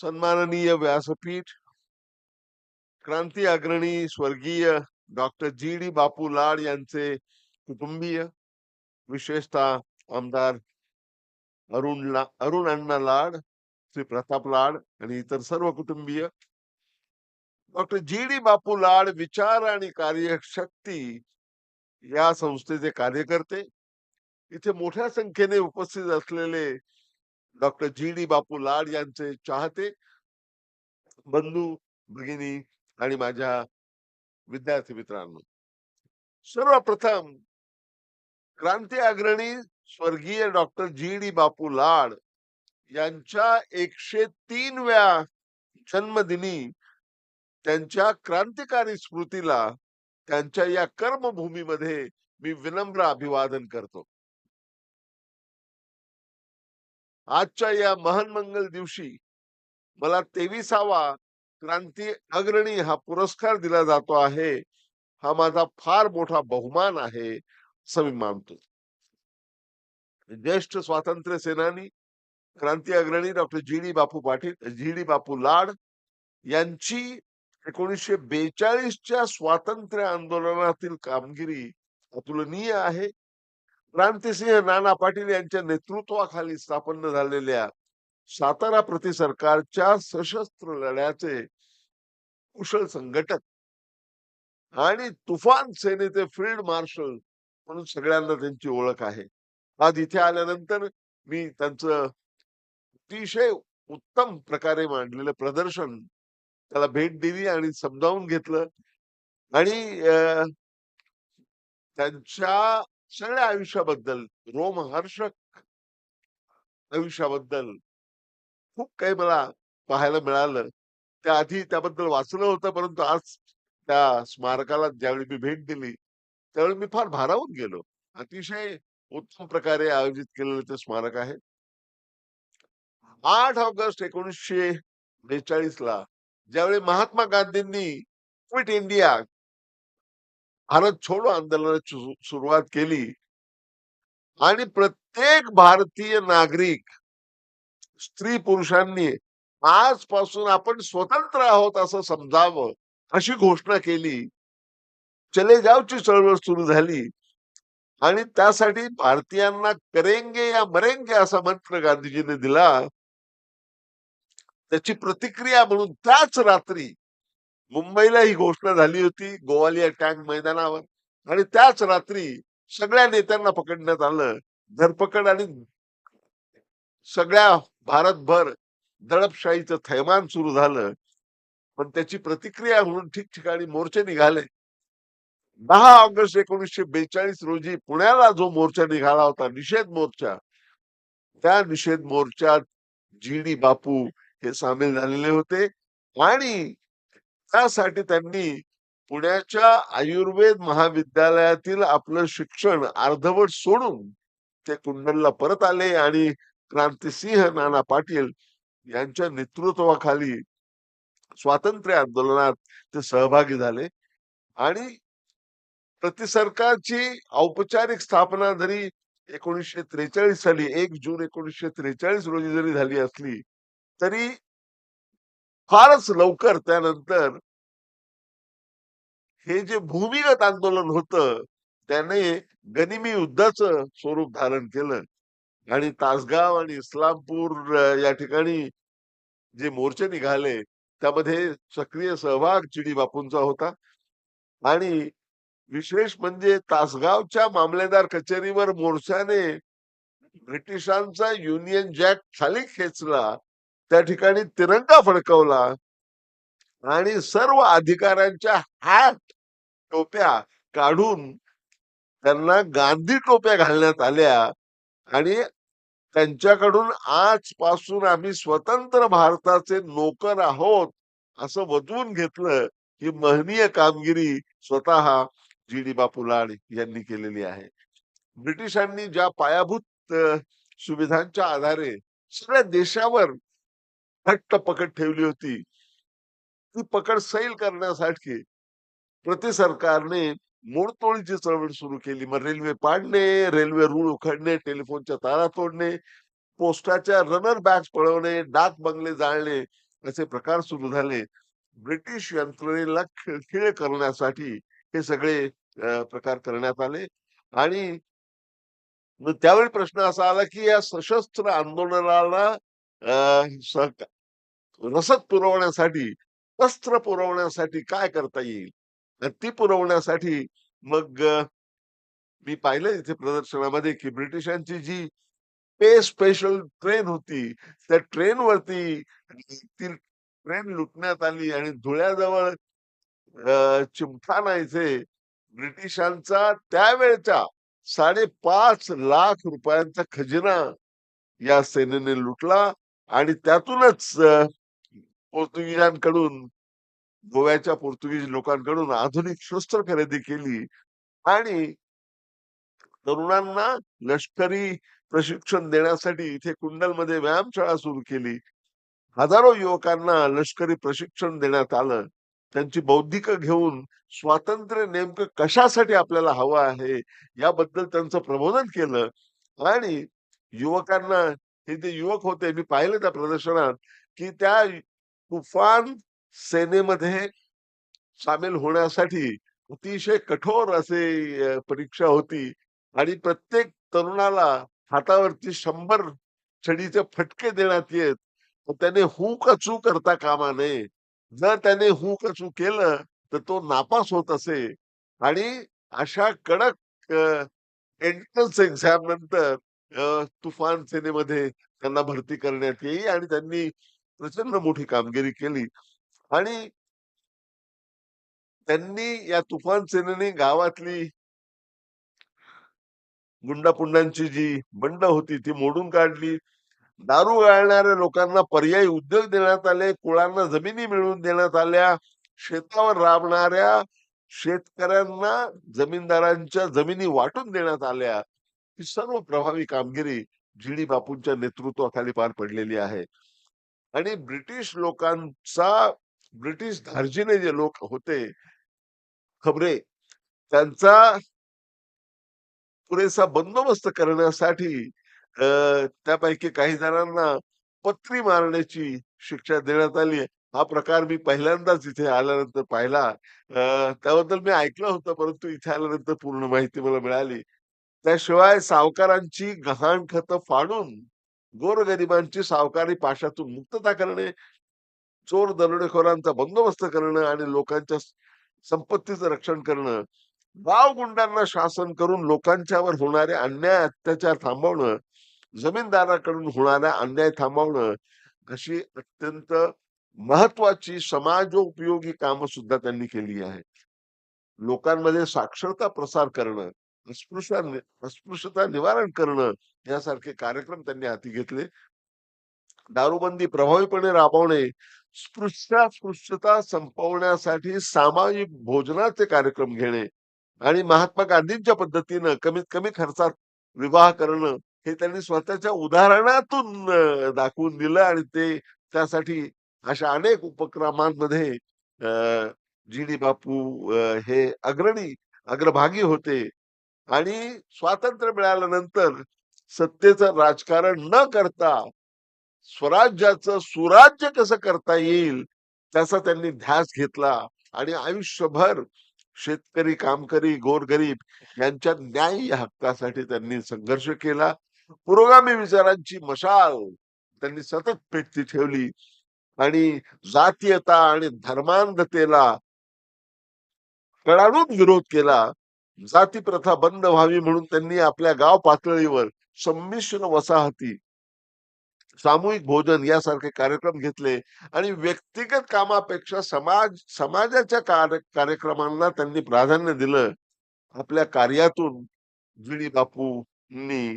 सन्माननीय व्यासपीठ क्रांती अग्रणी स्वर्गीय डॉक्टर जी डी बापू लाड यांचे कुटुंबीय विशेषतः आमदार अरुण ला अरुण अण्णा लाड श्री प्रताप लाड आणि इतर सर्व कुटुंबीय. डॉक्टर जी डी बापू लाड विचार आणि कार्यशक्ती या संस्थेचे कार्यकर्ते. इथे मोठ्या संख्येने उपस्थित असलेले डॉक्टर जी डी बापू लाड यांचे चाहते बंधू भगिनी आणि माझ्या विद्यार्थी मित्रांनो. सर्वप्रथम क्रांती अग्रणी स्वर्गीय doctor G D Bapu Lad यांच्या एकशे तीनव्या जन्मदिनी त्यांच्या क्रांतिकारी स्मृतीला त्यांच्या या कर्मभूमीमध्ये मी विनम्र अभिवादन करतो. आजच्या या महान मंगल दिवशी मला तेविसावा क्रांती अग्रणी हा पुरस्कार दिला जातो आहे. हा माझा फार मोठा बहुमान आहे असं मी मानतो. ज्येष्ठ स्वातंत्र्य सेनानी क्रांती अग्रणी doctor G D Bapu Patil G D Bapu Lad यांची एकोणीसशे बेचाळीसच्या स्वातंत्र्य आंदोलनातील कामगिरी अतुलनीय आहे. क्रांतिसिंह नाना पाटील यांच्या नेतृत्वाखाली स्थापन झालेल्या सातारा प्रति सरकारच्या सशस्त्र लढ्याचे कुशल संघटक आणि तुफान सेनेचे फील्ड मार्शल म्हणून सगळ्यांना त्यांची ओळख आहे. आज इथे आल्यानंतर मी त्यांचं अतिशय उत्तम प्रकारे मांडलेलं प्रदर्शन त्याला भेट दिली आणि समजावून घेतलं. आणि अं, त्यांच्या सगळ्या आयुष्याबद्दल रोमहर्षक आयुष्याबद्दल खूप काही मला पाहायला मिळालं. त्याआधी त्याबद्दल वाचलं होतं परंतु आज त्या स्मारकाला ज्यावेळी मी भेट दिली त्यावेळी मी फार भारावून गेलो. अतिशय उत्तम प्रकारे आयोजित केलेलं ते स्मारक आहे. आठ ऑगस्ट एकोणीसशे बेचाळीस ला ज्यावेळी महात्मा गांधींनी क्विट इंडिया भारत छोडो आंदोलनाची सुरुवात केली. आणि प्रत्येक भारतीय नागरिक स्त्री पुरुषांनी आजपासून आपण स्वतंत्र आहोत असं समजावं अशी घोषणा केली. चले जावची चळवळ सुरू झाली. आणि त्यासाठी भारतीयांना करेंगे या मरेंगे असा मंत्र गांधीजीने दिला. त्याची प्रतिक्रिया म्हणून त्याच रात्री मुंबईला ही घोषणा झाली होती गोवालिया टँक मैदानावर. आणि त्याच रात्री सगळ्या नेत्यांना पकडण्यात आलं. धरपकड आणि सगळ्या भारतभर दडपशाहीचं थैमान सुरू झालं. पण त्याची प्रतिक्रिया म्हणून ठिकठिकाणी मोर्चे निघाले. दहा ऑगस्ट एकोणीसशे बेचाळीस रोजी पुण्याला जो मोर्चा निघाला होता निषेध मोर्चा त्या निषेध मोर्चात जीडी बापू हे सामील झालेले होते. आणि त्यासाठी त्यांनी पुण्याच्या आयुर्वेद महाविद्यालयातील आपलं शिक्षण अर्धवट सोडून ते कुंडलला परत आले आणि क्रांतिसिंह नाना पाटील यांच्या नेतृत्वाखाली स्वातंत्र्य आंदोलनात ते सहभागी झाले. आणि प्रतिसरकारची औपचारिक स्थापना जरी एकोणीसशे त्रेचाळीस साली एक जून एकोणीसशे त्रेचाळीस रोजी जरी झाली असली तरी फारच लवकर त्यानंतर हे जे भूमिगत आंदोलन होत त्याने गनिमी युद्धाचं स्वरूप धारण केलं. आणि तासगाव आणि इस्लामपूर या ठिकाणी जे मोर्चे निघाले त्यामध्ये सक्रिय सहभाग चिडी बापूंचा होता. आणि विशेष म्हणजे तासगावच्या मामलेदार कचेरीवर मोर्चाने ब्रिटिशांचा युनियन जॅक खाली खेचला. त्या ठिकाणी तिरंगा फडकवला आणि सर्व अधिकाऱ्यांच्या हात टोप्या काढून त्यांना गांधी टोप्या घालण्यात आल्या आणि त्यांच्याकडून आजपासून आम्ही स्वतंत्र भारताचे नोकर आहोत असं वजवून घेतलं ही महनीय कामगिरी स्वतः जी डी बापू लाड यांनी केलेली आहे. ब्रिटिशांनी ज्या पायाभूत सुविधांच्या आधारे सगळ्या देशावर घट्ट पकड ठेवली होती. ती पकड सैल करण्यासाठी प्रति सरकारने मोडतोडीची चळवळ सुरू केली. मग रेल्वे पाडणे रेल्वे रूळ उखडणे टेलिफोनच्या तारा तोडणे पोस्टाच्या रनर बॅग्स पळवणे डाक बंगले जाळणे असे प्रकार सुरू झाले. ब्रिटिश यंत्रणेला खिळखिळ करण्यासाठी हे सगळे प्रकार करण्यात आले. आणि मग त्यावेळी प्रश्न असा आला की या सशस्त्र आंदोलनाला रसद पुरवण्यासाठी अस्त्र पुरवण्यासाठी काय करता येईल? ती पुरवण्यासाठी मग मी पाहिलं इथे प्रदर्शनामध्ये की ब्रिटिशांची जी पे स्पेशल ट्रेन होती त्या ट्रेनवरती ती ट्रेन लुटण्यात आली आणि धुळ्याजवळ चिमठाणा इथे ब्रिटिशांचा त्यावेळच्या साडेपाच लाख रुपयांचा खजिना या सेनेने लुटला. आणि त्यातूनच पोर्तुगीजांकडून गोव्याच्या पोर्तुगीज लोकांकडून आधुनिक शस्त्र खरेदी केली आणि तरुणांना लष्करी प्रशिक्षण देण्यासाठी इथे कुंडलमध्ये व्यायामशाळा सुरू केली. हजारो युवकांना लष्करी प्रशिक्षण देण्यात आलं. त्यांची बौद्धिक घेऊन स्वातंत्र्य नेमकं कशासाठी आपल्याला हवं आहे याबद्दल त्यांचं प्रबोधन केलं आणि युवकांना हे जे युवक होते मी पाहिलं त्या प्रदर्शनात की त्या तुफान सेनेमध्ये सामील होण्यासाठी अतिशय कठोर असे परीक्षा होती आणि प्रत्येक तरुणाला हातावरती शंभर छडीचे फटके देण्यात येत. त्याने हू कचू करता कामा नये. जर त्याने हू कचू केलं तर तो नापास होत असे. आणि अशा कडक एंट्रन्स एक्झाम नंतर अ, तुफान सेनेमध्ये त्यांना भरती करण्यात येई आणि त्यांनी प्रचंड मोठी कामगिरी केली. आणि त्यांनी या तुफान सेनेने गावातली गुंडापुंडांची जी बंड होती ती मोडून काढली. दारू गाळणाऱ्या लोकांना पर्यायी उद्योग देण्यात आले कुळांना जमिनी मिळवून देण्यात आल्या शेतावर राबणाऱ्या शेतकऱ्यांना जमीनदारांच्या जमिनी वाटून देण्यात आल्या. ही सर्व प्रभावी कामगिरी जी डी बापूंच्या नेतृत्वाखाली पार पडलेली आहे. आणि ब्रिटिश लोकांचा ब्रिटिश धार्जिने जे लोक होते खबरे त्यांचा पुरेसा बंदोबस्त करण्यासाठी त्यापैकी काही जणांना पत्री मारण्याची शिक्षा देण्यात आली हा प्रकार मी पहिल्यांदाच इथे आल्यानंतर पाहिला. त्याबद्दल मी ऐकलं होतं परंतु इथे आल्यानंतर पूर्ण माहिती मला मिळाली. त्याशिवाय सावकारांची गहाण खतं फाडून गोरगरिबांची सावकारी पाशातून मुक्तता करणे चोर दरोडेखोरांचा बंदोबस्त करणं आणि लोकांच्या संपत्तीचं रक्षण करणं गाव गुंडांना शासन करून लोकांच्यावर होणारे अन्याय अत्याचार थांबवणं जमीनदाराकडून होणारा अन्याय थांबवणं अशी अत्यंत महत्वाची समाजोपयोगी कामं सुद्धा त्यांनी केली आहेत. लोकांमध्ये साक्षरता प्रसार करणं अस्पृश्य अस्पृश्यता निवारण करणं यासारखे कार्यक्रम त्यांनी हाती घेतले. दारूबंदी प्रभावीपणे राबवणे स्पृश्यास्पृश्यता संपवण्यासाठी सामाजिक भोजनाचे कार्यक्रम घेणे आणि महात्मा गांधींच्या पद्धतीनं कमीत कमी खर्चात विवाह करणं हे त्यांनी स्वतःच्या उदाहरणातून दाखवून दिलं आणि ते त्यासाठी अशा अनेक उपक्रमांमध्ये जी डी बापू हे अग्रणी अग्रभागी होते. आणि स्वातंत्र्य मिळाल्यानंतर सत्तेचं राजकारण न करता स्वराज्याचं सुराज्य कसं करता येईल त्याचा त्यांनी ध्यास घेतला आणि आयुष्यभर शेतकरी कामकरी गोरगरीब यांच्या न्याय या हक्कासाठी त्यांनी संघर्ष केला. पुरोगामी विचारांची मशाल त्यांनी सतत पेटती ठेवली आणि जातीयता आणि धर्मांधतेला कडाडून विरोध केला. जाती प्रथा बंद व्हावी म्हणून त्यांनी आपल्या गाव पातळीवर संमिश्र वसाहती सामूहिक भोजन यासारखे कार्यक्रम घेतले आणि व्यक्तिगत कामापेक्षा समाज समाजाच्या कार्य कार्यक्रमांना त्यांनी प्राधान्य दिलं. आपल्या कार्यातून जी बापूंनी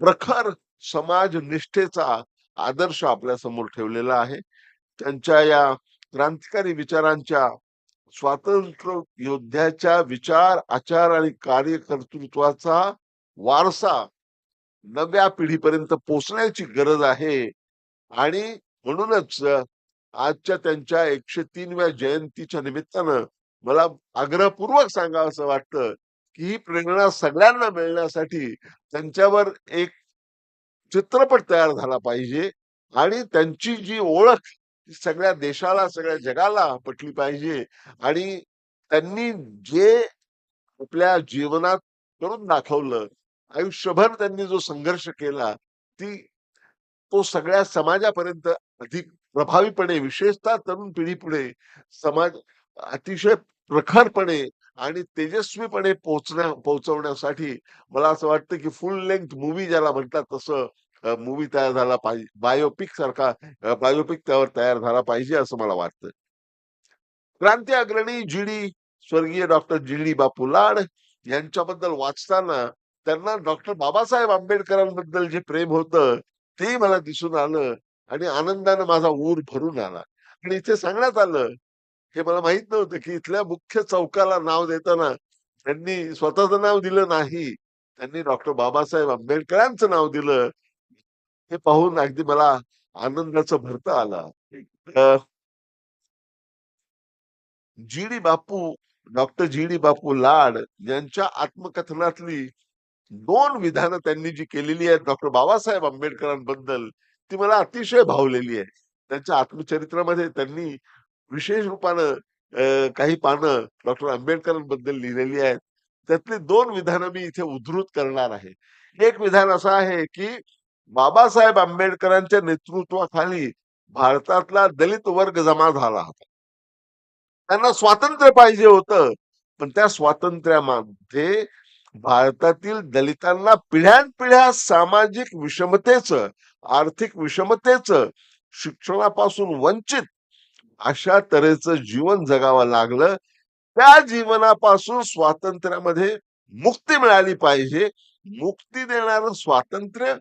प्रखर समाज निष्ठेचा आदर्श आपल्यासमोर ठेवलेला आहे. त्यांच्या या क्रांतिकारी विचारांच्या स्वातंत्र्य योद्ध्याच्या विचार आचार आणि कार्यकर्तृत्वाचा वारसा नव्या पिढीपर्यंत पोचण्याची गरज आहे. आणि म्हणूनच आजच्या त्यांच्या एकशे तीनव्या जयंतीच्या निमित्तानं मला आग्रहपूर्वक सांगावं असं वाटतं की ही प्रेरणा सगळ्यांना मिळण्यासाठी त्यांच्यावर एक चित्रपट तयार झाला पाहिजे आणि त्यांची जी ओळख ती सगळ्या देशाला सगळ्या जगाला पटली पाहिजे. आणि त्यांनी जे आपल्या जीवनात करून दाखवलं आयुष्यभर त्यांनी जो संघर्ष केला ती तो सगळ्या समाजापर्यंत अधिक प्रभावीपणे विशेषतः तरुण पिढीपुढे समाज अतिशय प्रखरपणे आणि तेजस्वीपणे पोहोचण्या पोहोचवण्यासाठी मला असं वाटतं की फुल लेंथ मूवी ज्याला म्हणतात तसं मूवी तयार झाला पाहिजे बायोपिक सारखा बायोपिक त्यावर तयार झाला पाहिजे असं मला वाटतं. क्रांती अग्रणी जिडी स्वर्गीय डॉक्टर जिडी बापू लाड यांच्याबद्दल वाचताना त्यांना डॉक्टर बाबासाहेब आंबेडकरांबद्दल जे प्रेम होतं ते मला दिसून आलं आणि आनंदानं माझा ऊर भरून आला. आणि इथे सांगण्यात आलं हे मला माहीत नव्हतं की इथल्या मुख्य चौकाला नाव देताना त्यांनी स्वतःचं नाव दिलं नाही. त्यांनी डॉक्टर बाबासाहेब आंबेडकरांचं नाव दिलं. हे पाहून अगदी मला आनंदाचं भरतं आलं. G D Bapu doctor G D Bapu Lad यांच्या आत्मकथनातली दोन विधानं त्यांनी जी केलेली आहेत डॉक्टर बाबासाहेब आंबेडकरांबद्दल ती मला अतिशय भावलेली आहे. त्यांच्या आत्मचरित्रामध्ये त्यांनी विशेष रूपानं अ, काही पानं डॉक्टर आंबेडकरांबद्दल लिहिलेली आहेत. त्यातली दोन विधानं मी इथे उद्धृत करणार आहे. एक विधान असं आहे की बाबासाहेब आंबेडकरांच्या नेतृत्वाखाली भारतातला दलित वर्ग जमा झाला होता. त्यांना स्वातंत्र्य पाहिजे होतं पण त्या स्वातंत्र्यामध्ये भारतातील दलितांना पिढ्यानपिढ्या सामाजिक विषमतेचं आर्थिक विषमतेचं शिक्षणापासून वंचित अशा तऱ्हेचं जीवन जगावं लागलं. त्या जीवनापासून स्वातंत्र्यामध्ये मुक्ती मिळाली पाहिजे. मुक्ती देणारं स्वातंत्र्य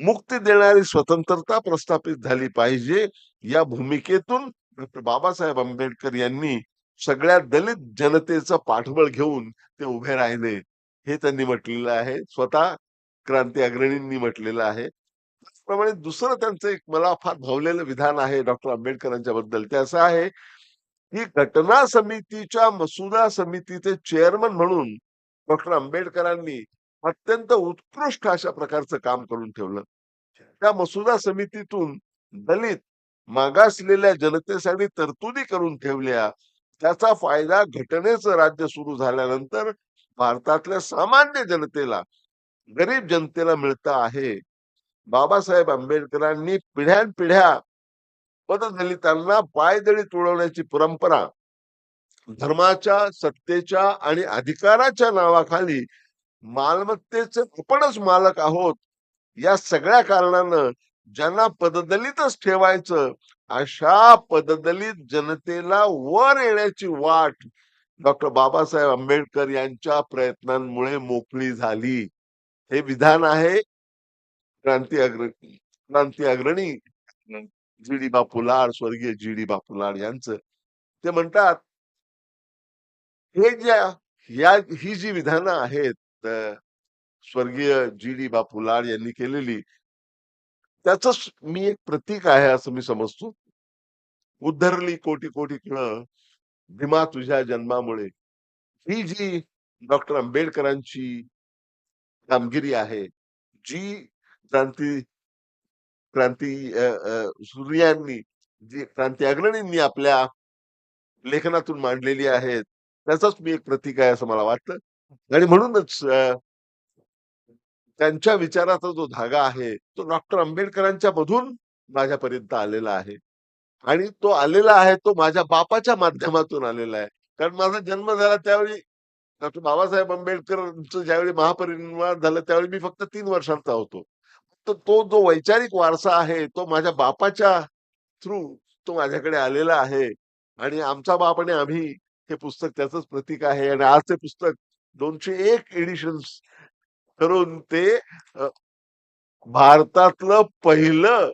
मुक्ती देणारी स्वतंत्रता प्रस्थापित झाली पाहिजे या भूमिकेतून डॉक्टर बाबासाहेब आंबेडकर यांनी सगळ्या दलित जनतेचं पाठबळ घेऊन ते उभे राहिले. हे त्यांनी म्हटलेलं आहे. स्वतः क्रांती अग्रणींनी म्हटलेलं आहे. त्याचप्रमाणे दुसरं त्यांचं एक मला फार भावलेलं विधान आहे डॉक्टर आंबेडकरांच्या बद्दल ते असं आहे की घटना समितीच्या मसुदा समितीचे चेअरमन म्हणून डॉक्टर आंबेडकरांनी अत्यंत उत्कृष्ट अशा प्रकारचं काम करून ठेवलं. त्या मसुदा समितीतून दलित मागासलेल्या जनतेसाठी तरतुदी करून ठेवल्या. त्याचा फायदा घटनेचं राज्य सुरू झाल्यानंतर भारतातल्या सामान्य जनतेला गरीब जनतेला मिळत आहे. बाबासाहेब आंबेडकरांनी पिढ्यानपिढ्या पददलितांना पायदळी तुडवण्याची परंपरा धर्माच्या सत्तेच्या आणि अधिकाराच्या नावाखाली मालमत्तेचे आपणच मालक आहोत. या सगळ्या कारणानं ज्यांना पददलितच ठेवायचं अशा पददलित जनतेला वर येण्याची वाट डॉक्टर बाबासाहेब आंबेडकर यांच्या प्रयत्नांमुळे मोकळी झाली. हे विधान आहे क्रांती अग्र क्रांती अग्रणी जी डी बापुलाड स्वर्गीय जी डी बापुलाड यांचं. ते म्हणतात हे ज्या या ही जी विधानं आहेत स्वर्गीय जी डी बापू लाड यांनी केलेली. त्याच मी एक प्रतीक आहे असं मी समजतो. उद्धरली कोटी कोटी किळ भीमा तुझ्या जन्मामुळे. ही जी डॉक्टर आंबेडकरांची कामगिरी आहे जी क्रांती क्रांती सूर्यांनी जी क्रांती अग्रणींनी आपल्या लेखनातून मांडलेली आहेत त्याचंच मी एक प्रतीक आहे असं मला वाटतं. आणि म्हणूनच त्यांच्या विचाराचा जो धागा आहे तो डॉक्टर आंबेडकरांच्या मधून माझ्यापर्यंत आलेला आहे. आणि तो आलेला आहे तो माझ्या बापाच्या माध्यमातून आलेला आहे. कारण माझा जन्म झाला त्यावेळी डॉक्टर बाबासाहेब आंबेडकरांचं ज्यावेळी महापरिनिर्वाण झालं त्यावेळी मी फक्त तीन वर्षांचा होतो. तर तो जो वैचारिक वारसा आहे तो माझ्या बापाच्या थ्रू तो माझ्याकडे आलेला आहे. आणि आमचा बाप आणि आम्ही हे पुस्तक त्याचंच प्रतीक आहे. आणि आज ते पुस्तक दोनशे एक एडिशन करून ते भारतातलं पहिलं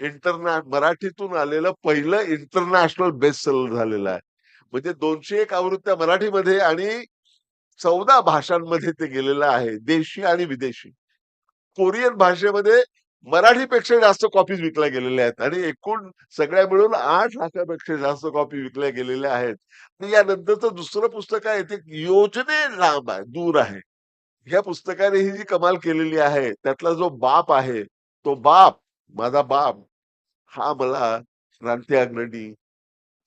इंटरनॅ मराठीतून आलेलं पहिलं इंटरनॅशनल बेस्ट सेलर झालेलं आहे. म्हणजे दोनशे एक आवृत्त्या मराठीमध्ये आणि चौदा भाषांमध्ये ते गेलेलं आहे देशी आणि विदेशी. कोरियन भाषेमध्ये मराठीपेक्षा जास्त कॉपीज विकल्या गेलेल्या आहेत आणि एकूण सगळ्या मिळून आठ लाखापेक्षा जास्त कॉपी विकल्या गेलेल्या आहेत आणि यानंतरचं दुसरं पुस्तक आहे ते योजने लांब आहे दूर आहे ह्या पुस्तकाने ही जी कमाल केलेली आहे त्यातला जो बाप आहे तो बाप माझा बाप हा मला क्रांती अग्रणी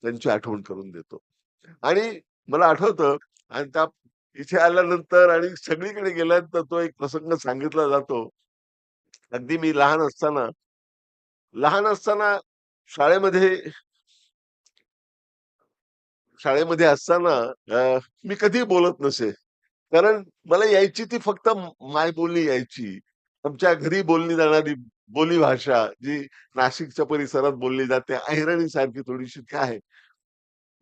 त्यांची आठवण करून देतो. आणि मला आठवतं आणि त्या इथे आल्यानंतर आणि सगळीकडे गेल्यानंतर तो एक प्रसंग सांगितला जातो. अगदी मी लहान असताना लहान असताना शाळेमध्ये शाळेमध्ये असताना मी कधीही बोलत नसे. कारण मला यायची ती फक्त मायबोली यायची. आमच्या घरी बोलली जाणारी बोली भाषा जी नाशिकच्या परिसरात बोलली जाते, अहिराणी सारखी थोडीशी काय आहे.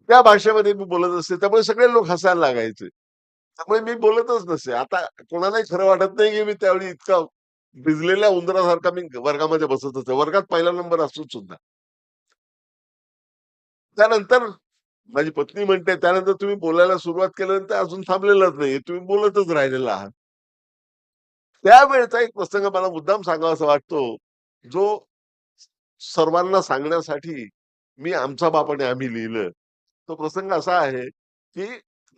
त्या भाषेमध्ये मी बोलत असते त्यामुळे सगळे लोक हसायला लागायचे. त्यामुळे मी बोलतच नसे. आता कोणालाही खरं वाटत नाही, की मी त्यावेळी इतका भिजलेल्या उंदरासारखा मी वर्गामध्ये बसत होतो. वर्गात पहिला नंबर असून सुद्धा. त्यानंतर माझी पत्नी म्हणते, "त्यानंतर तुम्ही बोलायला सुरुवात केल्यानंतर अजून थांबलेलाच नाही तुम्ही बोलतच राहिलेला आहात." त्यावेळेचा एक प्रसंग मला मुद्दाम सांगावा असा वाटतो, जो सर्वांना सांगण्यासाठी मी आमचा बाप आणि आम्ही लिहिलं. तो प्रसंग असा आहे, की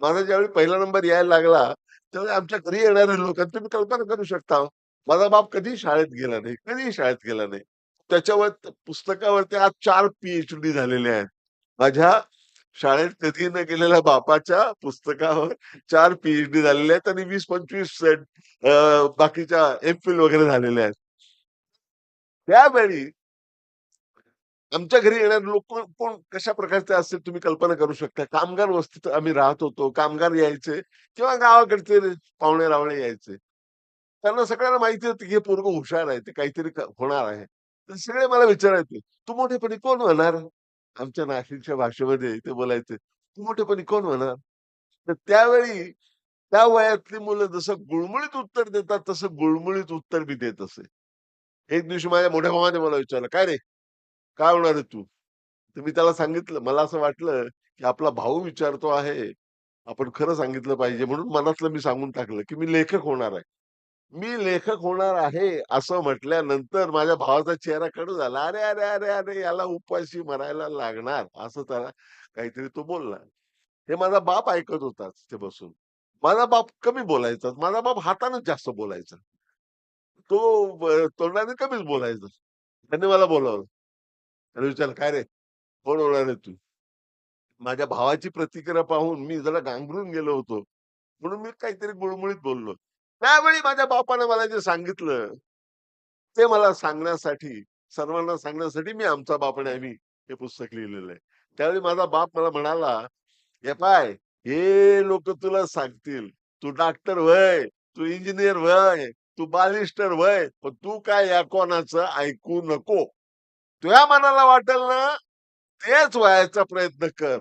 माझा ज्यावेळी पहिला नंबर यायला लागला, त्यावेळी आमच्या घरी येणाऱ्या लोकांची तुम्ही कल्पना करू शकता. माझा बाप कधी शाळेत गेला नाही, कधी शाळेत गेला नाही. त्याच्यावर पुस्तकावरती आज चार पीएच डी झालेले आहेत. माझ्या शाळेत कधी न गेलेल्या बापाच्या पुस्तकावर चार पीएच डी झालेले आहेत आणि वीस पंचवीस बाकीच्या एम-फिल वगैरे झालेल्या आहेत. त्यावेळी आमच्या घरी येणारे लोक कोण कोण कशा प्रकारचे असतील तुम्ही कल्पना करू शकता. कामगार वस्तीत आम्ही राहत होतो. कामगार यायचे किंवा गावाकडचे पाहुणे-रावळे यायचे. त्यांना सगळ्यांना माहिती होती, की हे पोरग हुशार आहे. ते काहीतरी होणार आहे. तर सगळे मला विचारायचे, "तू मोठेपणी कोण होणार?" आमच्या नाशिकच्या भाषेमध्ये ते बोलायचे, "तू मोठेपणी कोण होणार?" तर त्यावेळी त्या वयातली मुलं जसं गुळमुळीत उत्तर देतात, तसं गुळमुळीत उत्तर मी देत असे. एक दिवशी माझ्या मोठ्या भावाने मला विचारलं, "काय रे? काय होणार आहे तू?" तर मी त्याला सांगितलं. मला असं वाटलं, की आपला भाऊ विचारतो आहे, आपण खरं सांगितलं पाहिजे म्हणून मनातलं मी सांगून टाकलं, की मी लेखक होणार आहे. मी लेखक होणार आहे असं म्हटल्यानंतर माझ्या भावाचा चेहरा कडू झाला. "अरे, अरे, अरे, अरे, याला उपाशी मरायला लागणार." असं त्याला काहीतरी तो बोलला. हे माझा बाप ऐकत होता ते बसून. माझा बाप कमी बोलायचा. माझा बाप हातानेच जास्त बोलायचा. तो तोंडाने कमीच बोलायचा. त्याने मला बोलावलं. आणि विचारलं, "काय रे? कोण होणार आहे तू?" माझ्या भावाची प्रतिक्रिया पाहून मी जरा गांगरून गेलो होतो. म्हणून मी काहीतरी गुळमुळीत बोललो. त्यावेळी माझ्या बापाने मला जे सांगितलं, ते मला सांगण्यासाठी, सर्वांना सांगण्यासाठी मी आमचा बाप आणि आम्ही हे पुस्तक लिहिलेलं आहे. त्यावेळी माझा बाप मला म्हणाला, "हे पाय हे लोक तुला सांगतील. तू डॉक्टर व्हय, तू इंजिनियर व्हय, तू बालिस्टर व्हय, पण तू काय या कोणाचं ऐकू नको. तुझ्या मनाला वाटेल ना, तेच व्हायचा प्रयत्न कर."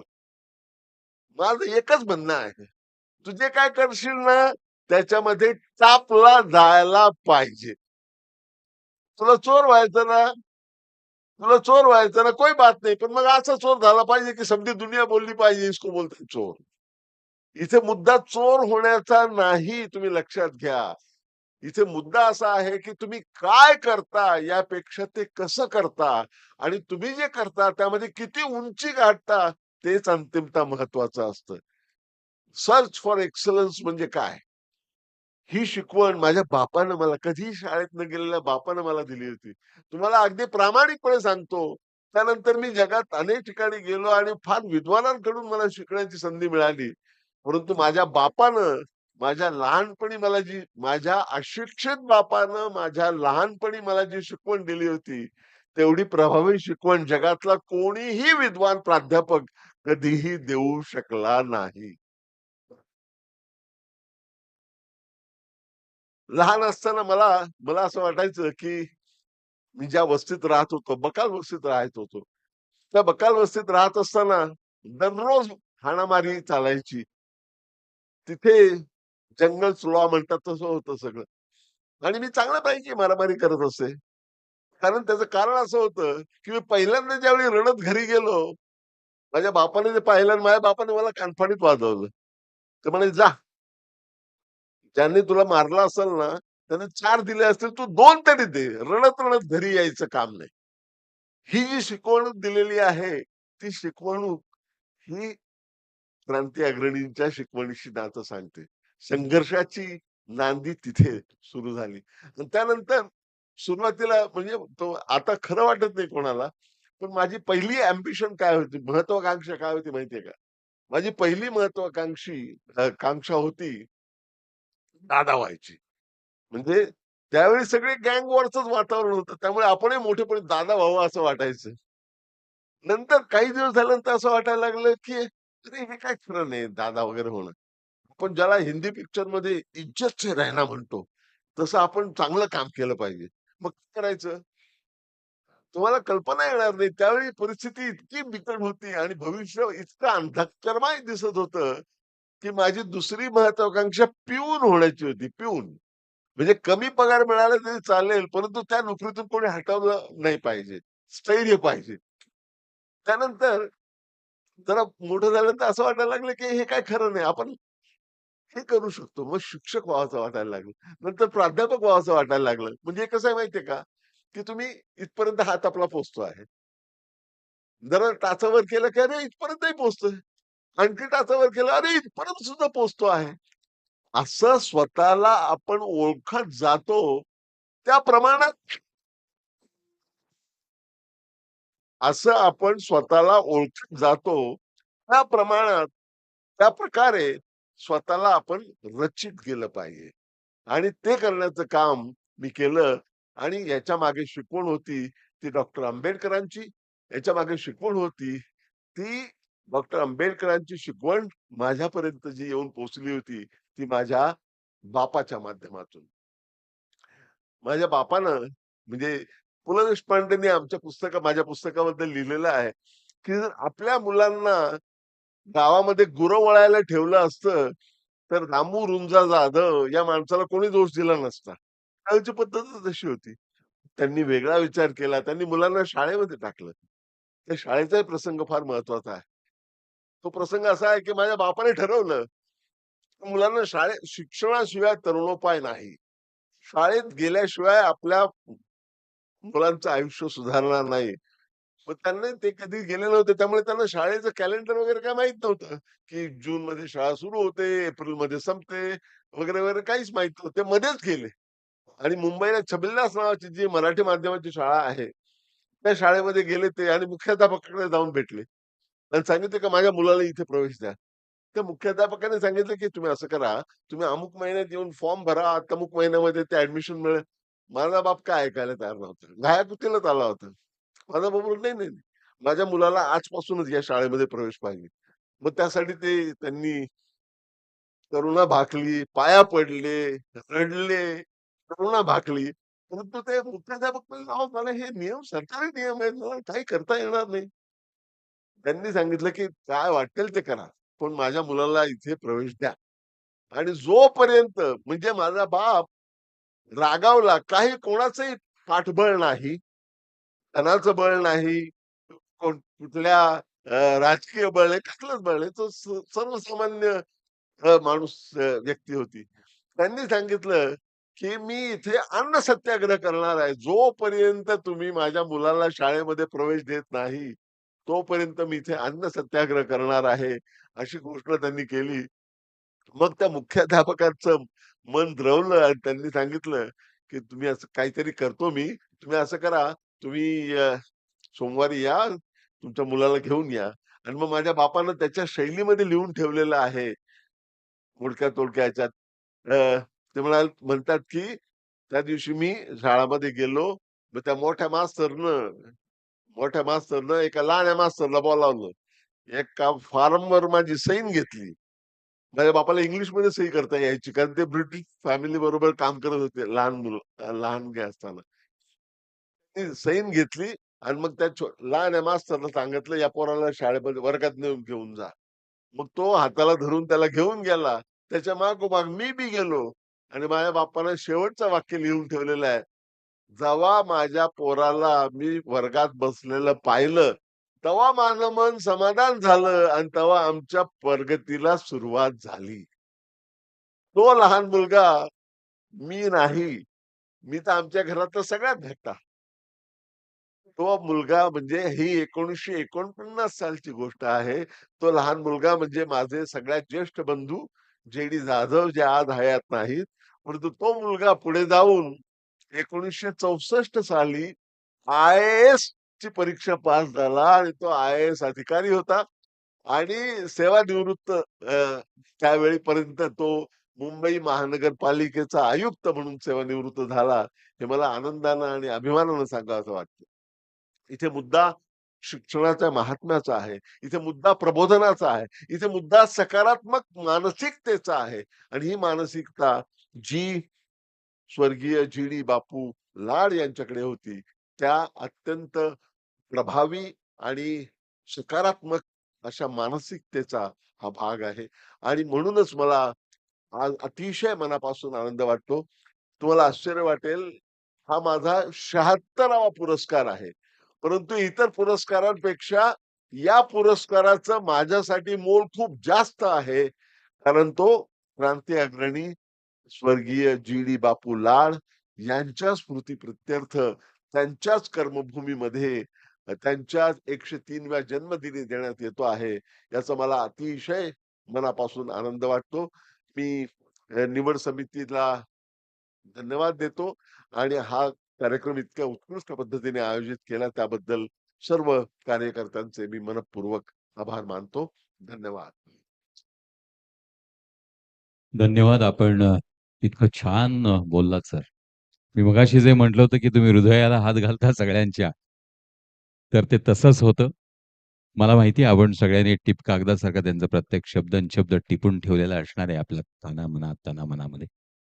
माझं एकच म्हणणं आहे. तू जे काय करशील ना, त्याच्यामध्ये टापला जायला पाहिजे. तुला चोर व्हायचं ना तुला चोर व्हायचं ना, कोई बात नाही. पण मग असा चोर झाला पाहिजे, की समधी दुनिया बोलली पाहिजे, इसको बोलते चोर. इथे मुद्दा चोर होण्याचा नाही, तुम्ही लक्षात घ्या. इथे मुद्दा असा आहे, की तुम्ही काय करता यापेक्षा ते कसं करता आणि तुम्ही जे करता त्यामध्ये किती उंची गाठता तेच अंतिमता महत्वाचं असतं. सर्च फॉर एक्सलन्स म्हणजे काय? ही शिकवण माझ्या बापानं मला कधीही शाळेत न गेलेल्या बापानं मला दिली होती. तुम्हाला अगदी प्रामाणिकपणे सांगतो, त्यानंतर मी जगात अनेक ठिकाणी गेलो आणि फार विद्वानांकडून मला शिकण्याची संधी मिळाली. परंतु माझ्या बापानं माझ्या लहानपणी मला जी माझ्या अशिक्षित बापानं माझ्या लहानपणी मला जी शिकवण दिली होती, तेवढी प्रभावी शिकवण जगातला कोणीही विद्वान प्राध्यापक कधीही देऊ शकला नाही. लहान असताना मला मला असं वाटायचं, की मी ज्या वस्तीत राहत होतो, बकाल वस्तीत राहत होतो. त्या बकाल वस्तीत राहत असताना दररोज हाणामारी चालायची. तिथे जंगल चुळा म्हणतात तसं होतं सगळं. आणि मी चांगल्यापैकी मारामारी करत असे. कारण त्याचं कारण असं होतं, की मी पहिल्यांदा ज्यावेळी रडत घरी गेलो, माझ्या बापाने ते पाहिलं आणि माझ्या बापाने मला कानफाणीत वाजवलं. ते म्हणे, "जा, ज्यांनी तुला मारला असेल ना, त्याने चार दिले असतील, तू दोन तरी दे. रडत-रडत घरी यायचं काम नाही." ही जी शिकवणूक दिलेली आहे, ती शिकवणूक ही क्रांती अग्रणींच्या शिकवणीशी नातं सांगते. संघर्षाची नांदी तिथे सुरू झाली. आणि त्यानंतर सुरुवातीला म्हणजे तो आता खरं वाटत नाही कोणाला. पण माझी पहिली अॅम्बिशन काय होती, महत्वाकांक्षा काय होती माहितीये का? माझी पहिली महत्वाकांक्षी कांक्षा होती दादा व्हायची. म्हणजे त्यावेळी सगळे गँग वरच वातावरण होतं. त्यामुळे आपणही मोठेपणी दादा व्हावं असं वाटायचं. नंतर काही दिवस झाल्यानंतर असं वाटायला लागलं, की अरे हे काय खरं नाही दादा वगैरे होणं. आपण ज्याला हिंदी पिक्चरमध्ये इज्जत से म्हणतो, तसं आपण चांगलं काम केलं पाहिजे. मग काय करायचं? तुम्हाला कल्पना येणार नाही. त्यावेळी परिस्थिती इतकी बिकट होती आणि भविष्य इतकं अंधकरमाय दिसत होतं, की माझी दुसरी महत्वाकांक्षा पिऊन होण्याची होती, पिऊन. म्हणजे कमी पगार मिळाला तरी चालेल, परंतु त्या नोकरीतून कोणी हटवलं नाही पाहिजे. स्थैर्य पाहिजे. त्यानंतर जरा मोठं झालं तर असं वाटायला लागलं, की हे काय खरं नाही. आपण हे करू शकतो. मग शिक्षक व्हावसं वाटायला लागलं. नंतर प्राध्यापक व्हावसं वाटायला लागलं. म्हणजे कसं आहे माहितीये का, की तुम्ही इथपर्यंत हात आपला पोचतो आहे. जरा टाचावर केलं, की अरे इथपर्यंतही पोचतोय आणखी टाचावर केलं, अरे इथपर्यंत सुद्धा पोचतो आहे. असं स्वतःला आपण ओळखत जातो, त्या प्रमाणात असं आपण स्वतःला ओळखत जातो, त्या प्रमाणात, त्या प्रकारे स्वतःला आपण रचित केलं पाहिजे. आणि ते करण्याचं काम मी केलं आणि याच्या मागे शिकवण होती ती डॉक्टर आंबेडकरांची. याच्या मागे शिकवण होती ती डॉक्टर आंबेडकरांची शिकवण माझ्यापर्यंत जी येऊन पोहोचली होती, ती माझ्या बापाच्या माध्यमातून. माझ्या बापानं म्हणजे पु. ल. देशपांडेंनी आमच्या पुस्तक माझ्या पुस्तकाबद्दल लिहिलेलं आहे, की जर आपल्या मुलांना गावामध्ये गुरं वळायला ठेवलं असतं, तर रामू रुंजा जाधव या माणसाला कोणी दोष दिला नसता. त्यावेळची पद्धतच तशी होती. त्यांनी वेगळा विचार केला. त्यांनी मुलांना शाळेमध्ये टाकलं. त्या शाळेचाही प्रसंग फार महत्त्वाचा आहे. तो प्रसंग असा आहे, की माझ्या बापाने ठरवलं, मुलांना शाळेत शिक्षणाशिवाय तरुणोपाय नाही. शाळेत गेल्याशिवाय आपल्या मुलांचं आयुष्य सुधारणार नाही. मग त्यांना ते कधी गेले नव्हते. त्यामुळे त्यांना शाळेचं कॅलेंडर वगैरे काही माहीत नव्हतं, की जून मध्ये शाळा सुरू होते, एप्रिलमध्ये संपते वगैरे, वगैरे काहीच माहीत नव्हते मध्येच गेले आणि मुंबईला छबिलदास नावाची जी मराठी माध्यमाची शाळा आहे, त्या शाळेमध्ये गेले ते आणि मुख्याध्यापकाकडे जाऊन भेटले आणि सांगितलं की माझ्या मुलाला इथे प्रवेश द्या. त्या मुख्याध्यापकाने सांगितलं, की तुम्ही असं करा, तुम्ही अमुक महिन्यात येऊन फॉर्म भरा, अमुक महिन्यामध्ये ते ऍडमिशन मिळेल. माझा बाप काय ऐकायला तयार नव्हता. घायाकुतीलाच आला होता. माझा बाप "नाही, नाही, माझ्या मुलाला आजपासूनच या शाळेमध्ये प्रवेश पाहिजे." मग त्यासाठी ते त्यांनी करुणा भाकली, पाया पडले, रडले, करुणा भाकली. परंतु ते मुख्याध्यापक हे नियम सरकारी नियम आहेत. मला काही करता येणार नाही." त्यांनी सांगितलं, की "काय वाटेल ते करा. पण माझ्या मुलाला इथे प्रवेश द्या." आणि जोपर्यंत म्हणजे माझा बाप रागावला, काही कोणाचंही पाठबळ नाही. धनाचं बळ नाही, कोण कुठल्या राजकीय बळ आहे कसलंच बळ आहे तो सर्वसामान्य माणूस व्यक्ती होती. त्यांनी सांगितलं, की "मी इथे अन्न सत्याग्रह करणार आहे. जोपर्यंत तुम्ही माझ्या मुलाला शाळेमध्ये प्रवेश देत नाही, तोपर्यंत मी इथे अन्न सत्याग्रह करणार आहे." अशी घोषणा त्यांनी केली. मग त्या मुख्याध्यापकाचं मन द्रवलं आणि त्यांनी सांगितलं, की "तुम्ही असं काहीतरी करतो मी. तुम्ही असं करा, तुम्ही सोमवारी या, तुमच्या मुलाला घेऊन या." आणि मग माझ्या बापानं त्याच्या शैलीमध्ये लिहून ठेवलेलं आहे. मोडक्या-तोडक्या ह्याच्यात. ते म्हणा म्हणतात, की त्या दिवशी मी शाळामध्ये गेलो. मग त्या मोठ्या मास्तरनं मोठ्या मास्तरनं एका लहान्या मास्तरला बोलावलं. एका फॉर्मवर माझी सैन घेतली. माझ्या बापाला इंग्लिशमध्ये सही करता यायची. कारण ते ब्रिटिश फॅमिली बरोबर काम करत होते लहान मुलं लहान असताना. सैन घेतली आणि मग त्या लहान लहान्या मास्तरला सांगितलं, "या पोराला शाळेमध्ये वर्गात नेऊन घेऊन जा." मग तो हाताला धरून त्याला घेऊन गेला. त्याच्या मागोमाग मी बी गेलो आणि माझ्या बापानं शेवटचं वाक्य लिहून ठेवलेलं आहे. जेव्हा माझ्या पोराला मी वर्गात बसलेलं पाहिलं, तेव्हा माझं मन समाधान झालं आणि तेव्हा आमच्या प्रगतीला सुरुवात झाली. तो लहान मुलगा मी नाही. मी तर आमच्या घरात सगळ्यात भेटता तो मुलगा म्हणजे ही 1949 सालची गोष्ट आहे. तो लहान मुलगा म्हणजे माझे सगळ्यात ज्येष्ठ बंधू जे.डी. जाधव जे आज हयात नाहीत. परंतु तो मुलगा पुढे जाऊन 1964 साली आय-ए-एस ची परीक्षा पास झाला आणि तो आय एस अधिकारी होता आणि सेवानिवृत्त त्यावेळी त्यावेळीपर्यंत तो मुंबई महानगरपालिकेचा आयुक्त म्हणून सेवानिवृत्त झाला. हे मला आनंदानं आणि अभिमानानं सांगावसं वाटतं. इथे मुद्दा शिक्षणाच्या महात्म्याचा आहे. इथे मुद्दा प्रबोधनाचा आहे. इथे मुद्दा सकारात्मक मानसिकतेचा आहे आणि ही मानसिकता जी स्वर्गीय जी.डी. बापू लाड यांच्याकडे होती, त्या अत्यंत प्रभावी आणि सकारात्मक अशा मानसिकतेचा हा भाग आहे आणि म्हणूनच मला आज अतिशय मनापासून आनंद वाटतो. तुम्हाला आश्चर्य वाटेल, हा माझा 76वा पुरस्कार आहे. परंतु इतर पुरस्कारांपेक्षा या पुरस्काराचं माझ्यासाठी मोल खूप जास्त आहे. कारण तो क्रांती अग्रणी स्वर्गीय जी.डी. बापू लाड यांच्या स्मृती प्रत्यर्थ त्यांच्याच कर्मभूमीमध्ये त्यांच्याच एकशे तीनव्या जन्मदिनी देण्यात येतो आहे. याचा मला अतिशय मनापासून आनंद वाटतो. मी निवड समितीला धन्यवाद देतो आणि हा कार्यक्रम इतक्या उत्कृष्ट पद्धतीने आयोजित केला त्याबद्दल सर्व कार्यकर्त्यांचे मी मनपूर्वक आभार मानतो. धन्यवाद. धन्यवाद. आपण इतकं छान बोललात सर. मी मगाशी जे म्हटलं होतं, की तुम्ही हृदयाला हात घालता सगळ्यांच्या. तर ते तसंच होतं. मला माहिती आपण सगळ्यांनी टिप कागदासारखा त्यांचा प्रत्येक शब्द शब्द टिपून ठेवलेला असणार आहे आपल्या तना-मनात, तना-मनामध्ये.